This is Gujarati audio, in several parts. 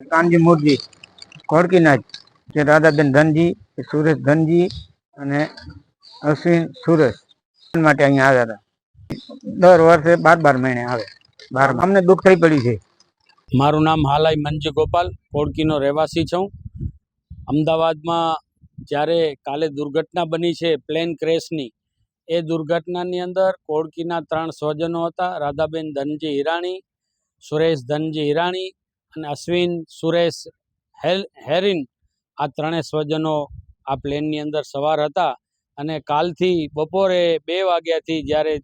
કાનજી મોરજી કોડકીનાથ કે રાધાબેન ધનજી સુરેશ ધનજી અને અશ્વિન સુરેશ માટે અહીંયા આવ્યા હતા. દર વર્ષે બાર બાર મહિને આવે. બાર અમને દુઃખ થઈ પડ્યું છે. મારું નામ હાલાઈ મંજી ગોપાલ કોડકીનો રહેવાસી છું. અમદાવાદમાં જ્યારે કાલે દુર્ઘટના બની છે પ્લેન ક્રેશની, એ દુર્ઘટનાની અંદર કોડકીના ત્રણ સ્વજનો હતા, રાધાબેન ધનજી હિરાણી, સુરેશ ધનજી હિરાણી અને અશ્વિન, સુરેશ હેરિન આ ત્રણેય સ્વજનો આ પ્લેનની અંદર સવાર હતા અને કાલથી બપોરે બે વાગ્યાથી જ્યારે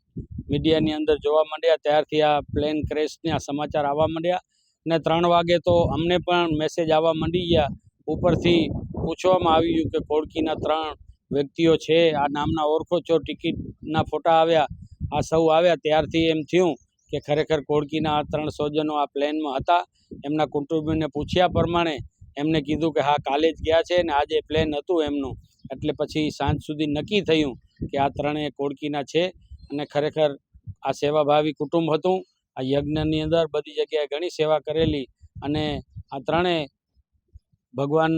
મીડિયાની અંદર જોવા માંડ્યા ત્યારથી આ પ્લેન ક્રેશના સમાચાર આવવા માંડ્યા અને ત્રણ વાગે તો અમને પણ મેસેજ આવવા માંડી ગયા. ઉપરથી પૂછવામાં આવ્યું કે કોળકીના ત્રણ વ્યક્તિઓ છે, આ નામના ઓળખો છો, ટિકિટના ફોટા આવ્યા, આ સૌ આવ્યા. ત્યારથી એમ થયું કે ખરેખર કોડકીના આ ત્રણ સ્વજનો આ પ્લેનમાં હતા. એમના કુટુંબીઓને પૂછ્યા પ્રમાણે એમને કીધું કે હા, કાલે જ ગયા છે ને આજે પ્લેન હતું એમનું. એટલે પછી સાંજ સુધી નક્કી થયું કે આ ત્રણેય કોડકીના છે અને ખરેખર આ સેવાભાવી કુટુંબ હતું. આ યજ્ઞની અંદર બધી જગ્યાએ ઘણી સેવા કરેલી અને આ ત્રણેય ભગવાન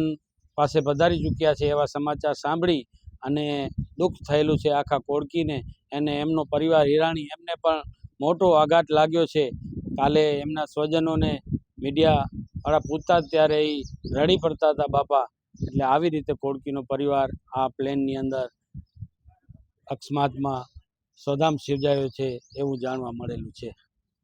પાસે પધારી ચૂક્યા છે એવા સમાચાર સાંભળી અને દુઃખ થયેલું છે આખા કોળકીને. અને એમનો પરિવાર હિરાણી એમને પણ મોટો આઘાત લાગ્યો છે. કાલે એમના સ્વજનોને મીડિયાવાળા પૂછતા ત્યારે એ રડી પડતા હતા, બાપા, એટલે આવી રીતે કોડકીનો પરિવાર આ પ્લેનની અંદર અકસ્માતમાં સોદામ સિર્જાયો છે એવું જાણવા મળેલું છે.